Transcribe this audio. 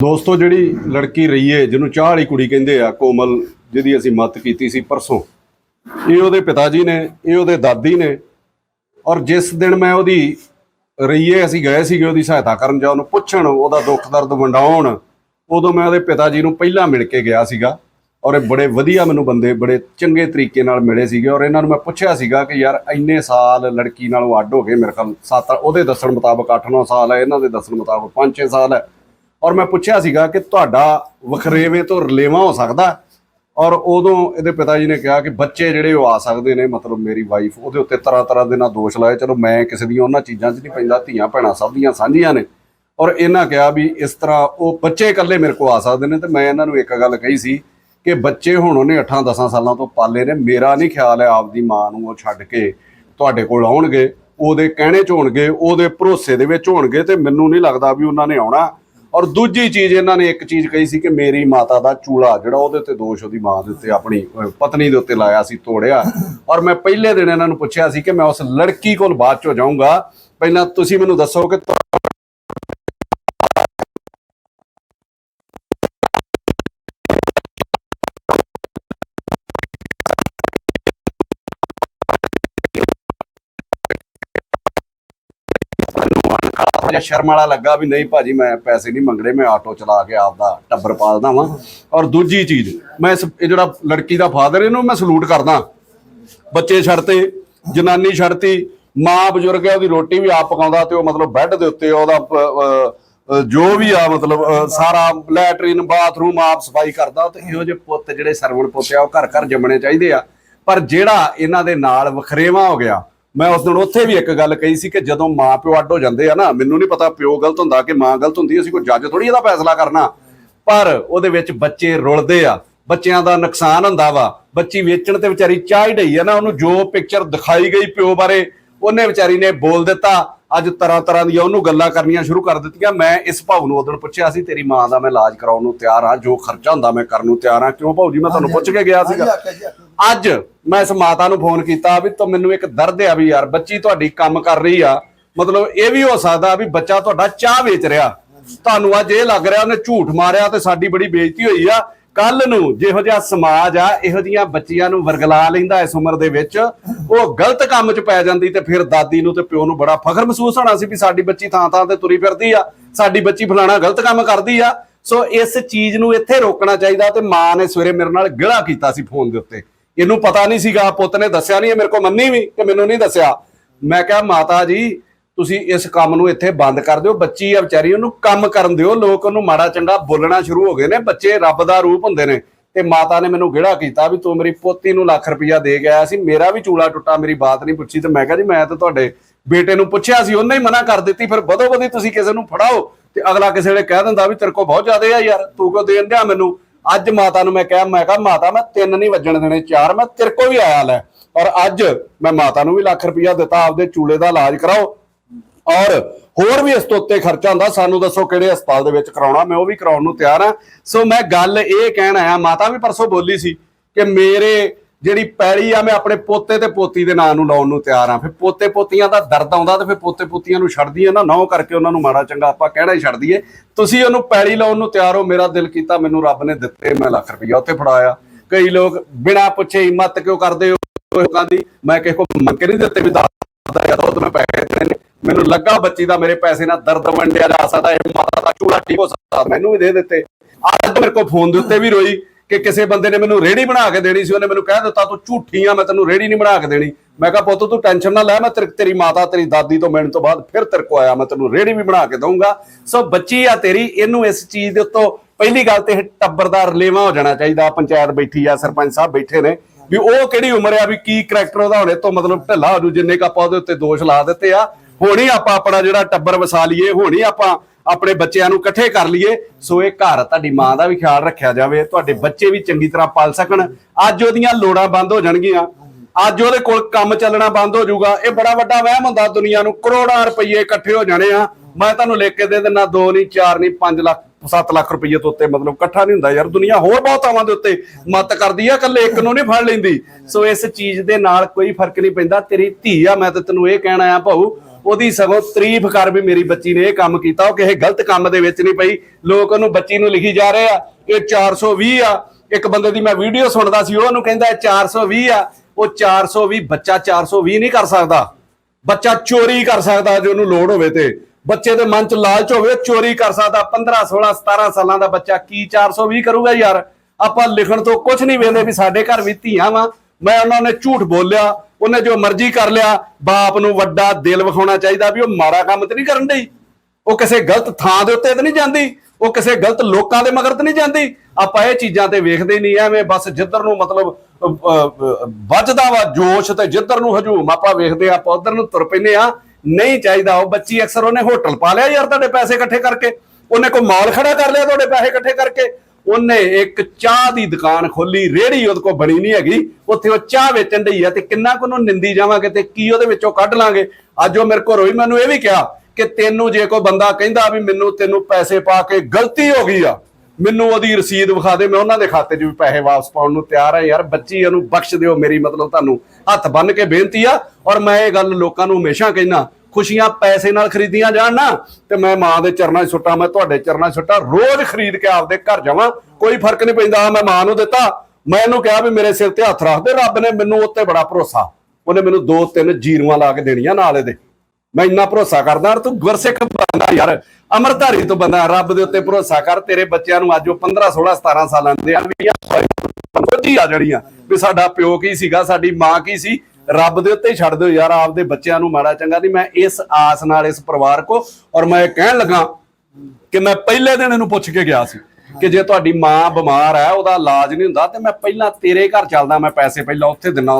ਦੋਸਤੋ, ਜਿਹੜੀ ਲੜਕੀ ਰਹੀਏ ਜਿਹਨੂੰ ਚਾਹ ਵਾਲੀ ਕੁੜੀ ਕਹਿੰਦੇ ਆ, ਕੋਮਲ, ਜਿਹਦੀ ਅਸੀਂ ਮਤ ਕੀਤੀ ਸੀ ਪਰਸੋਂ, ਇਹ ਉਹਦੇ ਪਿਤਾ ਜੀ ਨੇ, ਇਹ ਉਹਦੇ ਦਾਦੀ ਨੇ, ਔਰ ਜਿਸ ਦਿਨ ਮੈਂ ਉਹਦੀ ਰਹੀਏ ਅਸੀਂ ਗਏ ਸੀਗੇ ਉਹਦੀ ਸਹਾਇਤਾ ਕਰਨ, ਜਾਂ ਉਹਨੂੰ ਪੁੱਛਣ, ਉਹਦਾ ਦੁੱਖ ਦਰਦ ਵੰਡਾਉਣ, ਉਦੋਂ ਮੈਂ ਉਹਦੇ ਪਿਤਾ ਜੀ ਨੂੰ ਪਹਿਲਾਂ ਮਿਲ ਕੇ ਗਿਆ ਸੀਗਾ, ਔਰ ਇਹ ਬੜੇ ਵਧੀਆ ਮੈਨੂੰ ਬੰਦੇ, ਬੜੇ ਚੰਗੇ ਤਰੀਕੇ ਨਾਲ ਮਿਲੇ ਸੀਗੇ, ਔਰ ਇਹਨਾਂ ਨੂੰ ਮੈਂ ਪੁੱਛਿਆ ਸੀਗਾ ਕਿ ਯਾਰ, ਇੰਨੇ ਸਾਲ ਲੜਕੀ ਨਾਲੋਂ ਅੱਡ ਹੋ ਗਏ ਮੇਰੇ ਖਿਆਲ, ਸੱਤ, ਉਹਦੇ ਦੱਸਣ ਮੁਤਾਬਕ 8-9 ਸਾਲ ਹੈ, ਇਹਨਾਂ ਦੇ ਦੱਸਣ ਮੁਤਾਬਕ 5-6 ਸਾਲ ਹੈ ਔਰ ਮੈਂ ਪੁੱਛਿਆ ਸੀਗਾ ਕਿ ਤੁਹਾਡਾ ਵਖਰੇਵੇਂ ਤੋਂ ਰਲੇਵਾ ਹੋ ਸਕਦਾ ਔਰ ਉਦੋਂ ਇਹਦੇ ਪਿਤਾ ਜੀ ਨੇ ਕਿਹਾ ਕਿ ਬੱਚੇ ਜਿਹੜੇ ਉਹ ਆ ਸਕਦੇ ਨੇ, ਮਤਲਬ ਮੇਰੀ ਵਾਈਫ ਉਹਦੇ ਉੱਤੇ ਤਰ੍ਹਾਂ ਤਰ੍ਹਾਂ ਦੇ ਨਾਲ ਦੋਸ਼ ਲਾਏ। ਚਲੋ ਮੈਂ ਕਿਸੇ ਦੀਆਂ ਉਹਨਾਂ ਚੀਜ਼ਾਂ 'ਚ ਨਹੀਂ ਪੈਂਦਾ, ਧੀਆਂ ਭੈਣਾਂ ਸਭ ਦੀਆਂ ਸਾਂਝੀਆਂ ਨੇ। ਔਰ ਇਹਨਾਂ ਕਿਹਾ ਵੀ ਇਸ ਤਰ੍ਹਾਂ ਉਹ ਬੱਚੇ ਇਕੱਲੇ ਮੇਰੇ ਕੋਲ ਆ ਸਕਦੇ ਨੇ ਤੇ ਮੈਂ ਇਹਨਾਂ ਨੂੰ ਇੱਕ ਗੱਲ ਕਹੀ ਸੀ ਕਿ ਬੱਚੇ ਹੁਣ ਉਹਨੇ 8-10 ਸਾਲਾਂ ਤੋਂ ਪਾਲੇ ਨੇ। ਮੇਰਾ ਨਹੀਂ ਖਿਆਲ ਹੈ ਆਪਦੀ ਮਾਂ ਨੂੰ ਉਹ ਛੱਡ ਕੇ ਤੁਹਾਡੇ ਕੋਲ ਆਉਣਗੇ। ਉਹਦੇ ਕਹਿਣੇ 'ਚ ਹੋਣਗੇ, ਉਹਦੇ ਭਰੋਸੇ ਦੇ ਵਿੱਚ ਹੋਣਗੇ ਤੇ ਮੈਨੂੰ ਨਹੀਂ ਲੱਗਦਾ ਵੀ ਉਹਨਾਂ ਨੇ ਆਉਣਾ। ਔਰ ਦੂਜੀ ਚੀਜ਼ ਇਹਨਾਂ ਨੇ ਇੱਕ ਚੀਜ਼ ਕਹੀ ਸੀ ਕਿ ਮੇਰੀ ਮਾਤਾ ਦਾ ਚੂੜਾ ਜਿਹੜਾ ਉਹਦੇ ਤੇ ਦੋਸ਼ ਉਹਦੀ ਮਾਂ ਦੇ ਉੱਤੇ ਆਪਣੀ ਪਤਨੀ ਦੇ ਉੱਤੇ ਲਾਇਆ ਸੀ, ਤੋੜਿਆ। ਔਰ ਮੈਂ ਪਹਿਲੇ ਦਿਨ ਇਹਨਾਂ ਨੂੰ ਪੁੱਛਿਆ ਸੀ ਕਿ ਮੈਂ ਉਸ ਲੜਕੀ ਕੋਲ ਬਾਅਦ ਚੋਂ ਜਾਊਂਗਾ। ਪਹਿਲਾਂ ਤੁਸੀਂ ਮੈਨੂੰ ਦੱਸੋ ਕਿ ਤੁਹਾ- ਸ਼ਰਮ ਵਾਲਾ ਲੱਗਾ ਵੀ ਨਹੀਂ ਭਾਜੀ, ਮੈਂ ਪੈਸੇ ਨਹੀਂ ਮੰਗਣੇ, ਮੈਂ ਆਟੋ ਚਲਾ ਕੇ ਆਪਦਾ ਟੱਬਰ ਪਾਲਦਾ ਵਾਂ। ਔਰ ਦੂਜੀ ਚੀਜ਼, ਮੈਂ ਇਸ, ਇਹ ਜਿਹੜਾ ਲੜਕੀ ਦਾ ਫਾਦਰ, ਇਹਨੂੰ ਮੈਂ ਸਲੂਟ ਕਰਦਾ। ਬੱਚੇ ਛੱਡਤੇ, ਜਨਾਨੀ ਛੱਡਤੀ, ਮਾਂ ਬਜ਼ੁਰਗ ਹੈ, ਉਹਦੀ ਰੋਟੀ ਵੀ ਆਪ ਪਕਾਉਂਦਾ ਤੇ ਉਹ ਮਤਲਬ ਬੈੱਡ ਦੇ ਉੱਤੇ ਉਹਦਾ ਜੋ ਵੀ ਆ, ਮਤਲਬ ਸਾਰਾ ਲੈਟਰੀਨ, ਬਾਥਰੂਮ ਆਪ ਸਫ਼ਾਈ ਕਰਦਾ ਤੇ ਇਹੋ ਜਿਹੇ ਪੁੱਤ ਜਿਹੜੇ ਸਰਵਣ ਪੁੱਤ ਆ, ਉਹ ਘਰ ਘਰ ਜੰਮਣੇ ਚਾਹੀਦੇ ਆ। ਪਰ ਜਿਹੜਾ ਇਹਨਾਂ ਦੇ ਨਾਲ ਵਖਰੇਵਾ ਹੋ ਗਿਆ ਮੈਂ ਉਸ ਦਿਨ ਉੱਥੇ ਵੀ ਇੱਕ ਗੱਲ ਕਹੀ ਸੀ ਕਿ ਜਦੋਂ ਮਾਂ ਪਿਓ ਅੱਡ ਹੋ ਜਾਂਦੇ ਆ ਨਾ, ਮੈਨੂੰ ਨਹੀਂ ਪਤਾ ਪਿਓ ਗਲਤ ਹੁੰਦਾ ਕਿ ਮਾਂ ਗਲਤ ਹੁੰਦੀ ਅਸੀਂ ਕੋਈ ਜੱਜ ਥੋੜੀ ਇਹਦਾ ਫੈਸਲਾ ਕਰਨਾ। ਪਰ ਉਹਦੇ ਵਿੱਚ ਬੱਚੇ ਰੁਲਦੇ ਆ, ਬੱਚਿਆਂ ਦਾ ਨੁਕਸਾਨ ਹੁੰਦਾ ਵਾ। ਬੱਚੀ ਵੇਚਣ ਤੇ ਵਿਚਾਰੀ ਚਾਹ ਹੀ ਢਈ ਆ ਨਾ, ਉਹਨੂੰ ਜੋ ਪਿਕਚਰ ਦਿਖਾਈ ਗਈ ਪਿਓ ਬਾਰੇ, ਉਹਨੇ ਵਿਚਾਰੀ ਨੇ ਬੋਲ ਦਿੱਤਾ। ਅੱਜ ਤਰ੍ਹਾਂ ਤਰ੍ਹਾਂ ਦੀਆਂ ਉਹਨੂੰ ਗੱਲਾਂ ਕਰਨੀਆਂ ਸ਼ੁਰੂ ਕਰ ਦਿੱਤੀਆਂ। ਮੈਂ ਇਸ ਭਾਉ ਨੂੰ ਉਦੋਂ ਪੁੱਛਿਆ ਸੀ ਤੇਰੀ ਮਾਂ ਦਾ ਮੈਂ ਇਲਾਜ ਕਰਾਉਣ ਨੂੰ ਤਿਆਰ ਹਾਂ ਜੋ ਖਰਚਾ ਹੁੰਦਾ ਮੈਂ ਕਰਨ ਨੂੰ ਤਿਆਰ ਹਾਂ। ਕਿਉਂ ਭਾਉ ਜੀ? ਮੈਂ ਤੁਹਾਨੂੰ ਪੁੱਛ ਕੇ ਗਿਆ ਸੀਗਾ। ਅੱਜ ਮੈਂ ਇਸ ਮਾਤਾ ਨੂੰ ਫੋਨ ਕੀਤਾ ਵੀ ਤੂੰ ਮੈਨੂੰ ਇੱਕ ਦਰਦ ਆ ਵੀ ਯਾਰ ਬੱਚੀ ਤੁਹਾਡੀ ਕੰਮ ਕਰ ਰਹੀ ਆ। ਮਤਲਬ ਇਹ ਵੀ ਹੋ ਸਕਦਾ ਵੀ ਬੱਚਾ ਤੁਹਾਡਾ ਚਾਹ ਵੇਚ ਰਿਹਾ। ਤੁਹਾਨੂੰ ਅੱਜ ਇਹ ਲੱਗ ਰਿਹਾ ਉਹਨੇ ਝੂਠ ਮਾਰਿਆ ਤੇ ਸਾਡੀ ਬੜੀ ਬੇਇੱਜ਼ਤੀ ਹੋਈ ਆ। ਕੱਲ ਨੂੰ ਜਿਹੋ ਜਿਹਾ ਸਮਾਜ ਆ ਇਹੋ ਜੀਆਂ ਬੱਚੀਆਂ ਨੂੰ ਵਰਗਲਾ ਲੈਂਦਾ ਇਸ ਉਮਰ ਦੇ ਵਿੱਚ। ਉਹ ਗਲਤ ਕੰਮ 'ਚ ਪੈ ਜਾਂਦੀ ਤੇ ਫਿਰ ਦਾਦੀ ਨੂੰ ਤੇ ਪਿਓ ਨੂੰ ਬੜਾ ਫਖਰ ਮਹਿਸੂਸ ਹੋਣਾ ਸੀ ਵੀ ਸਾਡੀ ਬੱਚੀ ਥਾਂ ਥਾਂ ਤੇ ਤੁਰੀ ਫਿਰਦੀ ਆ, ਸਾਡੀ ਬੱਚੀ ਫਲਾਣਾ ਗਲਤ ਕੰਮ ਕਰਦੀ ਆ। ਸੋ ਇਸ ਚੀਜ਼ ਨੂੰ ਇੱਥੇ ਰੋਕਣਾ ਚਾਹੀਦਾ ਤੇ ਮਾਂ ਨੇ ਸਵੇਰੇ ਮੇਰੇ ਨਾਲ ਗਿਲਾ ਕੀਤਾ ਸੀ ਫੋਨ ਦੇ ਉੱਤੇ। ਇਹਨੂੰ ਪਤਾ ਨਹੀਂ ਸੀਗਾ, ਪੁੱਤ ਨੇ ਦੱਸਿਆ ਨਹੀਂ ਮੇਰੇ ਕੋਲ ਮੰਨੀ ਵੀ ਕਿ ਮੈਨੂੰ ਨਹੀਂ ਦੱਸਿਆ। ਮੈਂ ਕਿਹਾ, ਮਾਤਾ ਜੀ, ਤੁਸੀਂ ਇਸ ਕੰਮ ਨੂੰ ਇੱਥੇ ਬੰਦ ਕਰ ਦਿਓ। ਬੱਚੀ ਆ ਵਿਚਾਰੀ, ਉਹਨੂੰ ਕੰਮ ਕਰਨ ਦਿਓ। ਲੋਕ ਉਹਨੂੰ ਮਾੜਾ ਚੰਗਾ ਬੋਲਣਾ ਸ਼ੁਰੂ ਹੋ ਗਏ ਨੇ। ਬੱਚੇ ਰੱਬ ਦਾ ਰੂਪ ਹੁੰਦੇ ਨੇ। ਤੇ ਮਾਤਾ ਨੇ ਮੈਨੂੰ ਗਿੜਾ ਕੀਤਾ ਵੀ ਤੂੰ ਮੇਰੀ ਪੋਤੀ ਨੂੰ ਲੱਖ ਰੁਪਇਆ ਦੇ ਗਿਆ ਸੀ, ਮੇਰਾ ਵੀ ਚੂਲਾ ਟੁੱਟਾ, ਮੇਰੀ ਬਾਤ ਨਹੀਂ ਪੁੱਛੀ ਤੇ ਮੈਂ ਕਿਹਾ ਜੀ ਮੈਂ ਤਾਂ ਤੁਹਾਡੇ ਬੇਟੇ ਨੂੰ ਪੁੱਛਿਆ ਸੀ, ਉਹਨੇ ਹੀ ਮਨਾ ਕਰ ਦਿੱਤੀ, ਫਿਰ ਬਦੋ ਬਦੀ ਤੁਸੀਂ ਕਿਸੇ ਨੂੰ ਫੜਾਓ ਤੇ ਅਗਲਾ ਕਿਸੇ ਵੇਲੇ ਕਹਿ ਦਿੰਦਾ ਵੀ ਤੇਰੇ ਕੋਲ ਬਹੁਤ ਜ਼ਿਆਦਾ ਆ ਯਾਰ, ਤੂੰ ਕਿਉਂ ਦੇਣ ਦਿਆ ਮੈਨੂੰ? ਅੱਜ ਮਾਤਾ ਨੂੰ ਮੈਂ ਕਿਹਾ ਮੈਂ ਕਿਹਾ ਮਾਤਾ ਮੈਂ ਤਿੰਨ ਨਹੀਂ ਵੱਜਣ ਦੇਣੇ, ਚਾਰ ਮੈਂ ਤੇਰੇ ਕੋਲ ਵੀ ਆਇਆ ਲੈ। ਔਰ ਅੱਜ ਮੈਂ ਮਾਤਾ ਨੂੰ ਵੀ ਲੱਖ ਰੁਪਇਆ ਦਿੱਤਾ, ਆਪਦੇ ਚੂਲੇ ਦਾ ਇਲਾਜ ਕਰਾਓ ਔਰ ਹੋਰ ਵੀ ਇਸ ਤੋਂ ਉੱਤੇ ਖਰਚਾ ਹੁੰਦਾ, ਸਾਨੂੰ ਦੱਸੋ ਕਿਹੜੇ ਹਸਪਤਾਲ ਦੇ ਵਿੱਚ ਕਰਾਉਣਾ, ਮੈਂ ਉਹ ਵੀ ਕਰਾਉਣ ਨੂੰ ਤਿਆਰ ਹਾਂ। ਸੋ ਮੈਂ ਗੱਲ ਇਹ ਕਹਿਣ ਆਇਆ, ਮਾਤਾ ਵੀ ਪਰਸੋਂ ਬੋਲੀ ਸੀ ਕਿ ਮੇਰੇ ਜਿਹੜੀ ਪੈਲੀ ਆ, ਮੈਂ ਆਪਣੇ ਪੋਤੇ ਤੇ ਪੋਤੀ ਦੇ ਨਾਂ ਨੂੰ ਲਾਉਣ ਨੂੰ ਤਿਆਰ ਹਾਂ। ਫਿਰ ਪੋਤੇ ਪੋਤੀਆਂ ਦਾ ਦਰਦ ਆਉਂਦਾ ਤੇ ਫਿਰ ਪੋਤੇ ਪੋਤੀਆਂ ਨੂੰ ਛੱਡਦੀ ਹੈ ਨਾ, ਨੌ ਕਰਕੇ ਉਹਨਾਂ ਨੂੰ ਮਾੜਾ ਚੰਗਾ ਆਪਾਂ ਕਹਿਣਾ ਹੀ ਛੱਡ ਦਈਏ। ਤੁਸੀਂ ਉਹਨੂੰ ਪੈਲੀ ਲਾਉਣ ਨੂੰ ਤਿਆਰ ਹੋ, ਮੇਰਾ ਦਿਲ ਕੀਤਾ, ਮੈਨੂੰ ਰੱਬ ਨੇ ਦਿੱਤੇ, ਮੈਂ ਲੱਖ ਰੁਪਈਆ ਉੱਥੇ ਫੜਾਇਆ। ਕਈ ਲੋਕ ਬਿਨਾਂ ਪੁੱਛੇ ਹਿੰਮਤ ਕਿਉਂ ਕਰਦੇ ਹੋ? ਲੋਕਾਂ ਦੀ ਮੈਂ ਕਿਸੇ ਕੋ ਮੰਗ ਕੇ ਨਹੀਂ ਦਿੱਤੇ ਵੀ ਦੱਸਦਾ ਜਾਂ ਦੋ ਮੈਂ ਪੈਸੇ ਦੇਣੇ ਨੇ। ਮੈਨੂੰ ਲੱਗਾ ਬੱਚੀ ਦਾ ਮੇਰੇ ਪੈਸੇ ਨਾਲ ਦਰਦ ਵੰਡਿਆ ਜਾ ਸਕਦਾ, ਇਹ ਮਾਤਾ ਦਾ ਚੂੜਾ ਠੀਕ ਹੋ ਸਕਦਾ। ਮੈਨੂੰ ਵੀ ਦੇ ਦਿੱਤੇ। ਅੱਜ ਮੇਰੇ ਕੋਲ ਫੋਨ ਦੇ ਉੱਤੇ ਵੀ ਰੋਈ ਕਿ ਕਿਸੇ ਬੰਦੇ ਨੇ ਮੈਨੂੰ ਰੇੜੀ ਬਣਾ ਕੇ ਦੇਣੀ ਸੀ, ਉਹਨੇ ਮੈਨੂੰ ਕਹਿ ਦਿੱਤਾ, ਤੂੰ ਝੂਠੀ ਆ, ਮੈਂ ਤੈਨੂੰ ਰੇੜੀ ਨਹੀਂ ਬਣਾ ਕੇ ਦੇਣੀ। ਮੈਂ ਕਿਹਾ, ਪੁੱਤ, ਤੂੰ ਟੈਨਸ਼ਨ ਨਾ ਲੈ, ਮੈਂ ਤੇਰੀ ਮਾਤਾ, ਤੇਰੀ ਦਾਦੀ ਤੋਂ ਮਿਲਣ ਤੋਂ ਬਾਅਦ ਫਿਰ ਤੇਰੇ ਕੋ ਆਇਆ, ਮੈਂ ਤੈਨੂੰ ਰੇੜੀ ਵੀ ਬਣਾ ਕੇ ਦਊਂਗਾ। ਸੋ ਬੱਚੀ ਆ ਤੇਰੀ, ਇਹਨੂੰ ਇਸ ਚੀਜ਼ ਦੇ ਉੱਤੋਂ ਪਹਿਲੀ ਗੱਲ ਤੇ ਇਹ ਟੱਬਰ ਦਾ ਰਲੇਵਾ ਹੋ ਜਾਣਾ ਚਾਹੀਦਾ, ਪੰਚਾਇਤ ਬੈਠੀ ਆ, ਸਰਪੰਚ ਸਾਹਿਬ ਬੈਠੇ ਨੇ, ਵੀ ਉਹ ਕਿਹੜੀ ਉਮਰ ਆ, ਵੀ ਕੀ ਕਰੈਕਟਰ ਉਹਦਾ ਹੋਣੇ ਤੋਂ ਮਤਲਬ ਢਿੱਲਾ ਹੋ ਜੂ ਜਿੰਨੇ ਕ ਆਪਾਂ ਉਹਦੇ ਉੱਤੇ ਦੋਸ਼ ਲਾ ਦਿੱਤੇ ਆ। ਹੋਣੀ ਆਪਾਂ ਆਪਣਾ ਜਿਹੜਾ ਟੱਬਰ ਵਸਾ ਲਈਏ, ਹੋਣੀ ਆਪਾਂ ਆਪਣੇ ਬੱਚਿਆਂ ਨੂੰ ਇਕੱਠੇ ਕਰ ਲਈਏ। ਸੋ ਇਹ ਘਰ ਤੁਹਾਡੀ ਮਾਂ ਦਾ ਵੀ ਖਿਆਲ ਰੱਖਿਆ ਜਾਵੇ, ਤੁਹਾਡੇ ਬੱਚੇ ਵੀ ਚੰਗੀ ਤਰ੍ਹਾਂ ਪਾਲ ਸਕਣ। ਅੱਜ ਉਹਦੀਆਂ ਲੋੜਾਂ ਬੰਦ ਹੋ ਜਾਣਗੀਆਂ। ਅੱਜ ਉਹਦੇ ਕੋਲ ਕੰਮ ਚੱਲਣਾ ਬੰਦ ਹੋ ਜਾਊਗਾ। ਇਹ ਬੜਾ ਵੱਡਾ ਵਹਿਮ ਹੁੰਦਾ ਦੁਨੀਆ ਨੂੰ। ਕਰੋੜਾਂ ਰੁਪਏ ਇਕੱਠੇ ਹੋ ਜਾਣੇ ਆ। ਮੈਂ ਤੁਹਾਨੂੰ ਲਿਖ ਕੇ ਦੇ ਦਿੰਦਾ 2 ਨਹੀਂ 4 ਨਹੀਂ 5 ਲੱਖ 7 ਲੱਖ ਰੁਪਏ ਤੋਂ ਉੱਤੇ ਮਤਲਬ ਇਕੱਠਾ ਨਹੀਂ ਹੁੰਦਾ ਯਾਰ। ਦੁਨੀਆ ਹੋਰ ਬਹੁਤ ਆਵਾਂ ਦੇ ਉੱਤੇ ਮਤ ਕਰਦੀ ਆ, ਇਕੱਲੇ ਇੱਕ ਨੂੰ ਨਹੀਂ ਫੜ ਲੈਂਦੀ। ਸੋ ਇਸ ਚੀਜ਼ ਦੇ ਨਾਲ ਕੋਈ ਫ਼ਰਕ ਨਹੀਂ ਪੈਂਦਾ। ਤੇਰੀ ਧੀ ਆ, ਮੈਂ ਤਾਂ ਤੈਨੂੰ ਇਹ ਕਹਿਣਾ ਆ ਭਾਊ ਉਹਦੀ ਸਗੋਂ ਤਾਰੀਫ ਕਰ ਵੀ ਮੇਰੀ ਬੱਚੀ ਨੇ ਇਹ ਕੰਮ ਕੀਤਾ, ਉਹ ਕਿਸੇ ਗਲਤ ਕੰਮ ਦੇ ਵਿੱਚ ਨਹੀਂ ਪਈ। ਲੋਕ ਉਹਨੂੰ ਬੱਚੀ ਨੂੰ ਲਿਖੀ ਜਾ ਰਹੇ ਆ ਇਹ 420 ਆ। ਇੱਕ ਬੰਦੇ ਦੀ ਮੈਂ ਵੀਡੀਓ ਸੁਣਦਾ ਸੀ, ਉਹਨੂੰ ਕਹਿੰਦਾ ਇਹ 420 ਆ। ਉਹ 420 ਬੱਚਾ 420 ਨਹੀਂ ਕਰ ਸਕਦਾ। ਬੱਚਾ ਚੋਰੀ ਕਰ ਸਕਦਾ ਜੇ ਉਹਨੂੰ ਲੋੜ ਹੋਵੇ ਤੇ। ਬੱਚੇ ਦੇ ਮਨ 'ਚ ਲਾਲਚ ਹੋਵੇ ਚੋਰੀ ਕਰ ਸਕਦਾ। 15 16 17 ਸਾਲਾਂ ਦਾ ਬੱਚਾ ਕੀ 420 ਕਰੂਗਾ ਯਾਰ? ਆਪਾਂ ਲਿਖਣ ਤੋਂ ਕੁਝ ਨਹੀਂ ਵੇਂਦੇ ਵੀ ਸਾਡੇ ਘਰ ਵੀ ਧੀਆਂ ਵਾ। ਮੈਂ ਉਹਨਾਂ ਨੇ ਝੂਠ ਬੋਲਿਆ। ਉਹਨੇ ਜੋ ਮਰਜ਼ੀ ਕਰ ਲਿਆ ਬਾਪ ਨੂੰ ਵੱਡਾ ਦਿਲ ਵਿਖਾਉਣਾ ਚਾਹੀਦਾ ਵੀ ਉਹ ਮਾੜਾ ਕੰਮ ਤੇ ਨਹੀਂ ਕਰਨ ਡਈ। ਉਹ ਕਿਸੇ ਗਲਤ ਥਾਂ ਦੇ ਉੱਤੇ ਤੇ ਨਹੀਂ ਜਾਂਦੀ ਉਹ ਕਿਸੇ ਗਲਤ ਲੋਕਾਂ ਦੇ ਮਗਰ ਤੇ ਨਹੀਂ ਜਾਂਦੀ। ਆਪਾਂ ਇਹ ਚੀਜ਼ਾਂ ਤੇ ਵੇਖਦੇ ਹੀ ਨਹੀਂ ਐਵੇਂ ਬਸ ਜਿੱਧਰ ਨੂੰ ਮਤਲਬ ਅਹ, ਵੱਜਦਾ ਵਾ ਜੋਸ਼ ਤੇ ਜਿੱਧਰ ਨੂੰ ਹਜੂਮ ਆਪਾਂ ਵੇਖਦੇ ਆ ਆਪਾਂ ਉਧਰ ਨੂੰ ਤੁਰ ਪੈਨੇ ਆ ਨਹੀਂ ਚਾਹੀਦਾ। ਉਹ ਬੱਚੀ ਅਕਸਰ ਉਹਨੇ ਹੋਟਲ ਪਾ ਲਿਆ ਯਾਰ ਤੁਹਾਡੇ ਪੈਸੇ ਇਕੱਠੇ ਕਰਕੇ ਉਹਨੇ ਕੋਈ ਮਾਲ ਖੜਾ ਕਰ ਲਿਆ ਤੁਹਾਡੇ ਪੈਸੇ ਇਕੱਠੇ ਕਰਕੇ ਉਹਨੇ ਇੱਕ ਚਾਹ ਦੀ ਦੁਕਾਨ ਖੋਲੀ ਰੇੜੀ ਉਹਦੇ ਕੋਲ ਬਣੀ ਨਹੀਂ ਹੈਗੀ, ਉੱਥੇ ਉਹ ਚਾਹ ਵੇਚਣ ਡਈ ਆ ਤੇ ਕਿੰਨਾ ਕੁ ਨੂੰ ਨਿੰਦੀ ਜਾਵਾਂਗੇ ਤੇ ਕੀ ਉਹਦੇ ਵਿੱਚੋਂ ਕੱਢ ਲਾਂਗੇ? ਅੱਜ ਉਹ ਮੇਰੇ ਕੋਲ ਰੋਈ, ਮੈਨੂੰ ਇਹ ਵੀ ਕਿਹਾ ਕਿ ਤੈਨੂੰ ਜੇ ਕੋਈ ਬੰਦਾ ਕਹਿੰਦਾ ਵੀ ਮੈਨੂੰ ਤੈਨੂੰ ਪੈਸੇ ਪਾ ਕੇ ਗਲਤੀ ਹੋ ਗਈ ਆ, ਮੈਨੂੰ ਉਹਦੀ ਰਸੀਦ ਵਿਖਾ ਦੇ, ਮੈਂ ਉਹਨਾਂ ਦੇ ਖਾਤੇ 'ਚ ਵੀ ਪੈਸੇ ਵਾਪਸ ਪਾਉਣ ਨੂੰ ਤਿਆਰ ਆ ਯਾਰ, ਬੱਚੀ ਇਹਨੂੰ ਬਖਸ਼ ਦਿਓ ਮੇਰੀ ਮਤਲਬ ਤੁਹਾਨੂੰ। ਹੱਥ ਬੰਨ ਕੇ ਬੇਨਤੀ ਆ ਔਰ ਮੈਂ ਇਹ ਗੱਲ ਲੋਕਾਂ ਨੂੰ ਹਮੇਸ਼ਾ ਕਹਿਣਾ ਖੁਸ਼ੀਆਂ ਪੈਸੇ ਨਾਲ ਖਰੀਦੀਆਂ ਜਾਣ ਨਾ, ਤੇ ਮੈਂ ਮਾਂ ਦੇ ਚਰਨਾਂ 'ਚ ਸੁੱਟਾਂ, ਮੈਂ ਤੁਹਾਡੇ ਚਰਨਾਂ 'ਚ ਸੁੱਟਾਂ, ਰੋਜ਼ ਖਰੀਦ ਕੇ ਆਪਦੇ ਘਰ ਜਾਵਾਂ, ਕੋਈ ਫ਼ਰਕ ਨਹੀਂ ਪੈਂਦਾ ਮੈਂ ਮਾਂ ਨੂੰ ਦਿੱਤਾ, ਮੈਂ ਇਹਨੂੰ ਕਿਹਾ ਵੀ ਮੇਰੇ ਸਿਰ ਤੇ ਹੱਥ ਰੱਖ ਦੇ, ਰੱਬ ਨੇ ਮੈਨੂੰ ਉੱਤੇ ਬੜਾ ਭਰੋਸਾ, ਉਹਨੇ ਮੈਨੂੰ ਦੋ ਤਿੰਨ ਜੀਰੂਆਂ ਲਾ ਕੇ ਦੇਣੀਆਂ ਨਾਲ ਇਹਦੇ। ਮੈਂ ਇੰਨਾ ਭਰੋਸਾ ਕਰਦਾ, ਯਾਰ ਤੂੰ ਗੁਰਸਿੱਖ ਬੰਦਾ ਯਾਰ, ਅਮਰਧਾਰੀ ਤੋਂ ਬੰਦਾ ਰੱਬ ਦੇ ਉੱਤੇ ਭਰੋਸਾ ਕਰ, ਤੇਰੇ ਬੱਚਿਆਂ ਨੂੰ ਅੱਜ ਉਹ 15 16 17 ਸਾਲਾਂ ਦੇ ਆ ਵੀ ਪੰਜੀ ਆ ਜੜੀਆਂ ਵੀ ਸਾਡਾ ਪਿਓ ਕੀ ਸੀਗਾ, ਸਾਡੀ ਮਾਂ ਕੀ ਸੀ ਰੱਬ ਦੇ ਉੱਤੇ ਛੱਡ ਦਿਓ ਯਾਰ, ਆਪਦੇ ਬੱਚਿਆਂ ਨੂੰ ਮਾੜਾ ਚੰਗਾ ਨਹੀਂ, ਮੈਂ ਇਸ ਆਸ ਨਾਲ, ਇਸ ਪਰਿਵਾਰ ਕੋ, ਔਰ ਮੈਂ ਇਹ ਕਹਿਣ ਲੱਗਾ ਕਿ ਮੈਂ ਪਹਿਲੇ ਦਿਨ ਇਹਨੂੰ ਪੁੱਛ ਕੇ ਗਿਆ ਸੀ ਕਿ ਜੇ ਤੁਹਾਡੀ ਮਾਂ ਬਿਮਾਰ ਹੈ, ਉਹਦਾ ਇਲਾਜ ਨਹੀਂ ਹੁੰਦਾ, ਤੇ ਮੈਂ ਪਹਿਲਾਂ ਤੇਰੇ ਘਰ ਚੱਲਦਾ, ਮੈਂ ਪੈਸੇ ਪਹਿਲਾਂ ਉੱਥੇ ਦਿਨਾ